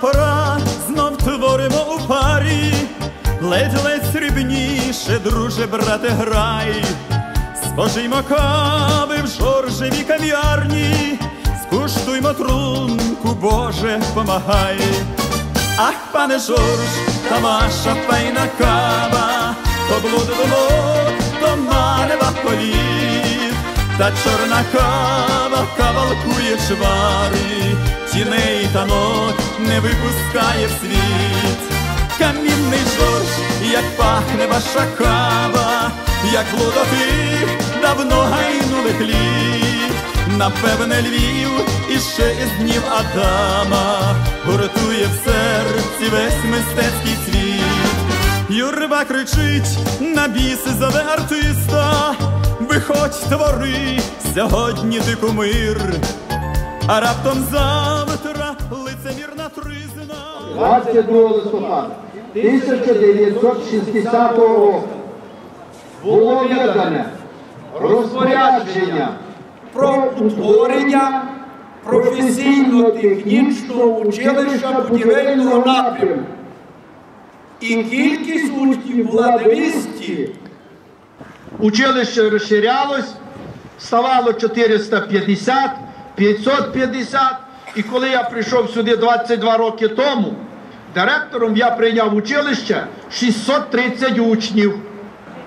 Пора, знов творимо у парі, ледь-ледь срібніше, друже, брате, грай. Спожиймо кави в жоржевій кав'ярні, скуштуймо трунку, Боже, помагай. Ах, пане Жорж, та ваша файна кава, то блуд вимок, то марева політ, та чорна кава кавалкує чвари, тіней та нот не випускає в світ. Камінний Жорж, як пахне ваша кава, як лудотих давно гайнули хліб. Напевне, Львів іще із днів Адама гуртує в серці весь мистецький світ. Юрба кричить на біс зове артиста, виходь, твори, сьогодні ти кумир, а раптом завтра лицемірна тризна. 22 листопада 1960 року було видане розпорядження про утворення професійно-технічного училища будівельного напрямку. І кількість учнів була 200. Училище розширялось, ставало 450, 550. І коли я прийшов сюди 22 роки тому, директором я прийняв училище 630 учнів.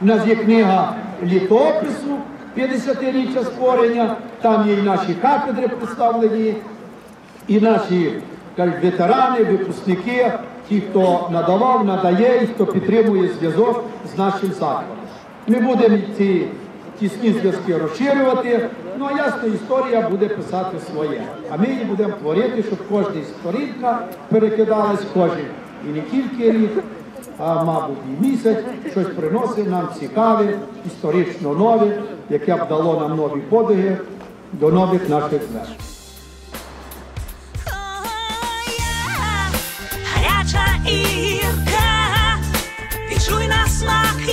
У нас є книга літопису 50-річчя створення, там є і наші кафедри представлені, і наші кажуть, ветерани, випускники, ті, хто надавав, надає і хто підтримує зв'язок з нашим закладом. Ми будемо ці тісні зв'язки розширювати, ну а ясно, історія буде писати своє. А ми її будемо творити, щоб кожна сторінка перекидалась кожен. І не тільки рік, а мабуть і місяць, щось приносив нам цікаве, історично нове, яке б дало нам нові подвиги до нових наших звершень. Гаряча ірка, відчуй на смак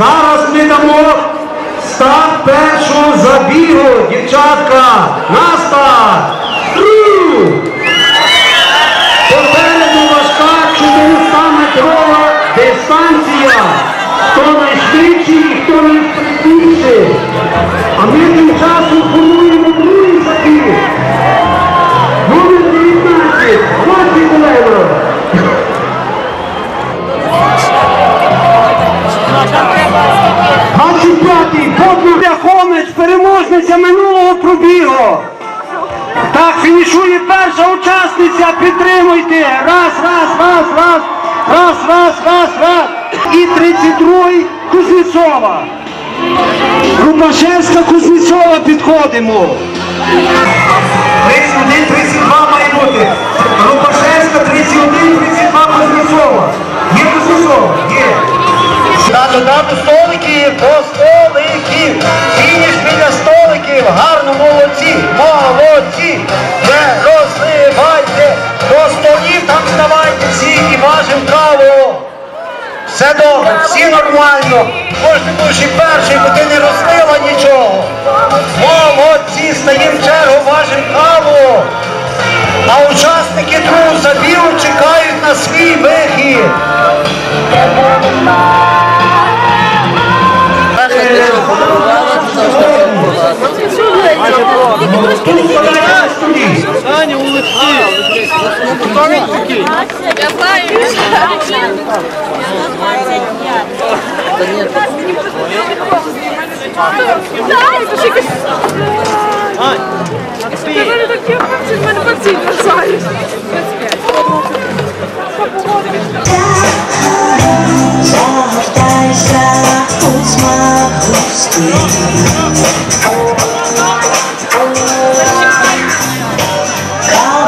Зараз ми дамо старт першого забігу, дівчатка, на старт! Тру! Попереду важка 400-метрова дистанція. Хто найшвидший і хто найшвидший. Кузнєцова. Рубашевська Кузнєцова підходимо. 31, 32 має бути. Рубашевська, 31, 32 Кузнєцова. Є Кузнєцова? Є. Дату, дату столиків, до столиків. Фініш біля столиків. Гарно, молодці, молодці. Не розливайте. До столів там ставайте всі і важимо каву. Все добре, всі нормально. Кожен душі перший, бо ти не розлила нічого. Молодці, стаємо в чергу, важимо каву. А учасники другого забігу чекають на свій вихід. Я знаю. Так, це ж якось... Ти мене такі хлопці, в мене паці вважаєш. Завертайся у смак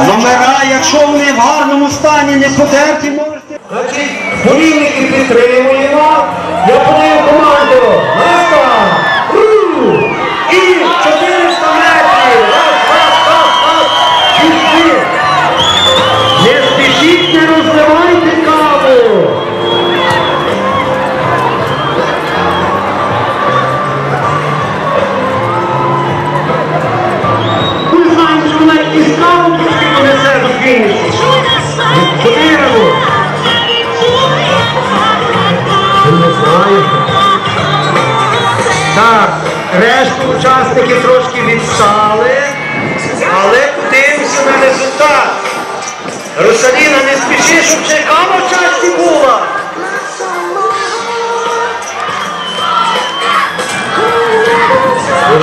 Номера, якщо вони в гарному стані, не потерті, можете. Значить, болівники підтримуємо. Я подаю Русаліна, не спіши, щоб ще кава в часі була.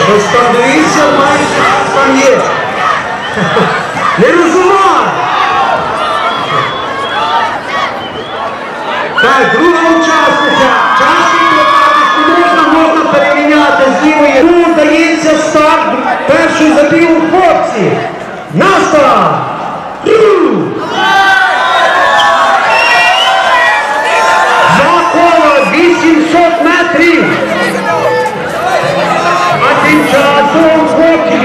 Щось там дивіться, майже там є. Не розумай! Так, друга учасниця. Часі не можна, можна переміняти з лівої. Ну, дається старт перший забіг у хлопці. Наста! Ру! 800 метрів. А тим часом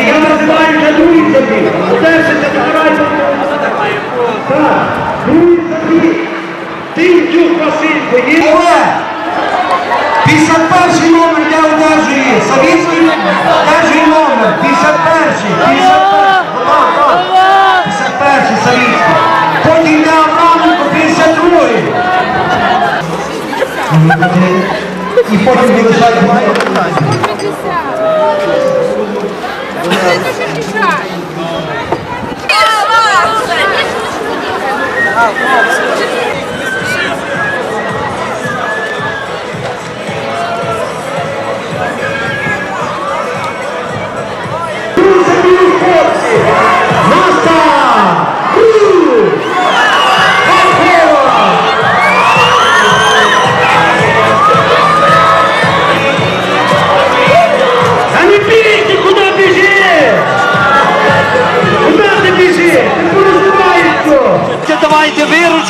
я називаю вже другий забіг. Держите, збирайте. Так, другий забіг. Тимчук Василь, поїхали! 51 номер де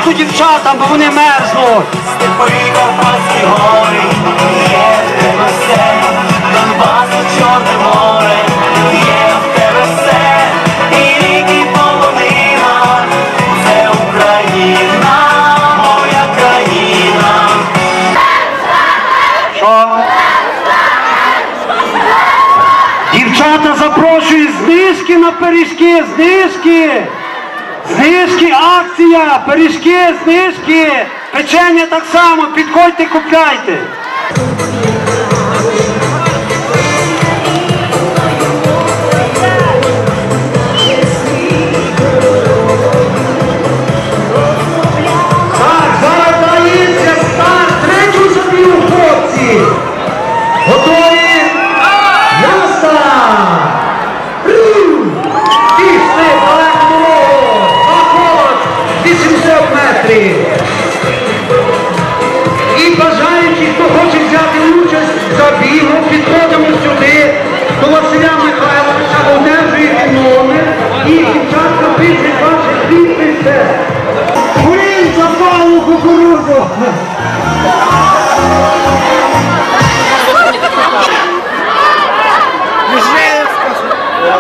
Давайте дівчатам, бо вони мерзнуть. Степові Карпатські гори, є в тебе все, Донбас і Чорне море, є в тебе все, і ріки полонина, це Україна, моя країна. Що? Дівчата запрошують знижки на пиріжки, знижки! Знижки, акція, пиріжки, знижки, печення так само, підходьте, купляйте.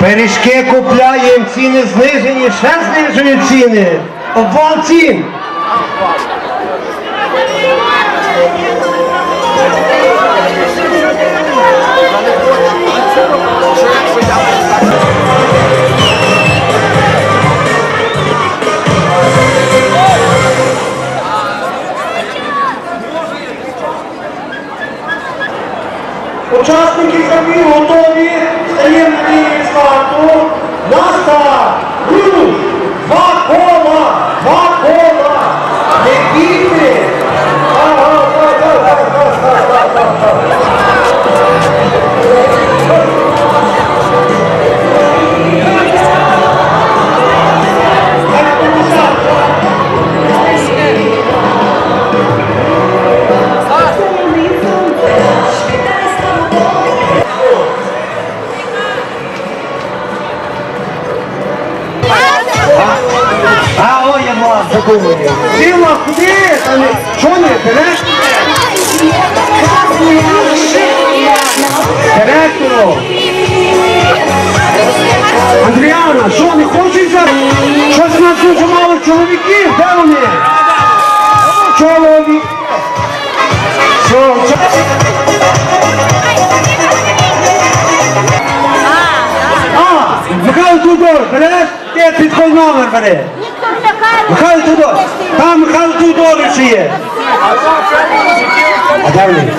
Пиріжки купляємо, ціни знижені, ще знижують ціни. Обвал цін. Учасники забігу готові, стаємо на лінії старту. На старт! Руш! Директору! Андріана, що не зараз? Щось у нас дуже мало чоловіків, де вони? Чоловіки. Що, що? А, Михайло Тудор, береш? Ти підходь номер бери. Михайло Тудор. Там Михайло Тудорович є. А де вони?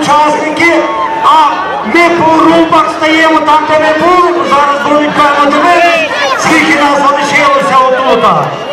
Учасники, а ми по групах стаємо там, де ми були, зараз певно дивитися, скільки нас залишилося отут.